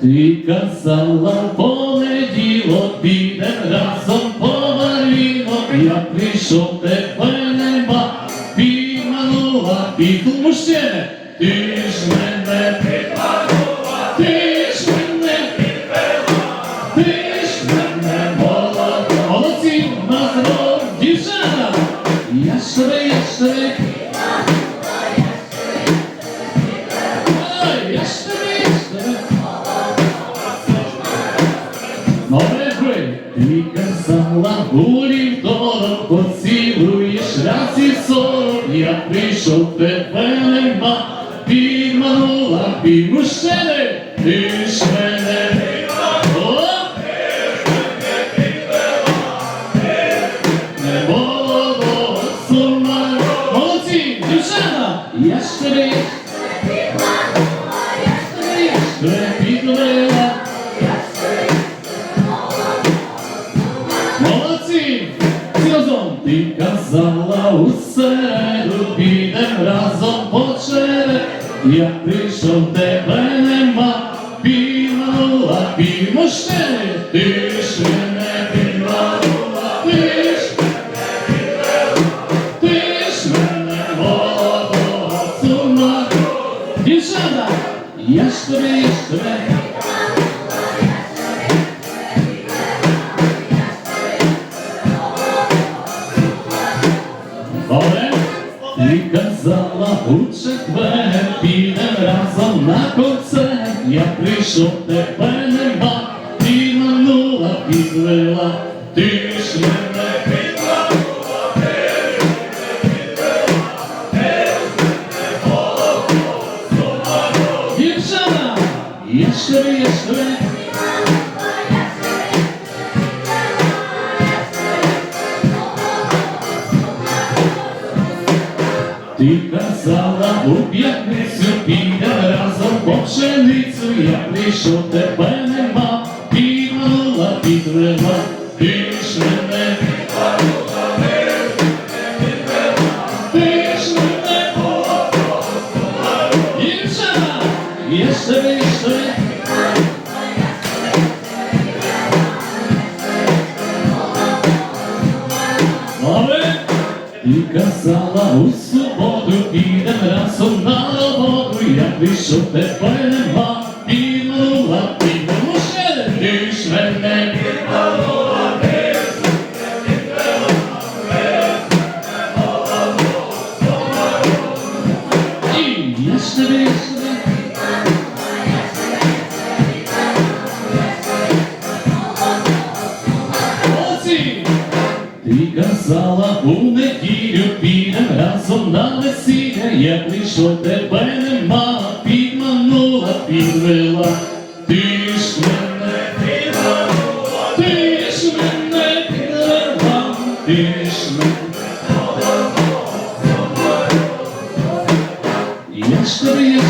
Ти казала понеділок, підем разом по Маріно, я прийшов, тебе нема, підманула, піду мужчини, ти ж мене підманула, ти ж мене підвела, ти ж мене молода. Молодці, на здоров, я швидше, я швидше. Ти казала, гулі вдором поцілуєш раз і сорок, я прийшов, тебе нема, підманула, під мужчини, ти ж середу, підем разом по черед. Я прийшов, тебе нема, підманула, підмощини, ти ж мене підманула, ти ж мене підвела, ти ж мене молодого сума. Дівчата, я ж тобі, я. Разом на концерт. Я прийшов, тебе нема, підманула, підвела, ти ж мене Ти казала у п'ятницю піде разом по пшеницю, я прийшов, тебе нема, підманула, підвела, ти ж мене ти ж мене мене ти казала у суботу, підем разом на роботу, я прийшов, тебе нема, підманула, підемо ще, ти мене підманула, ти І. казала у неділю підем разом на весілля, як прийшов, тебе нема, підманула, підвела. Ти ж мене підвела, ти ж мене підвела, ти ж мене. Я ж тобі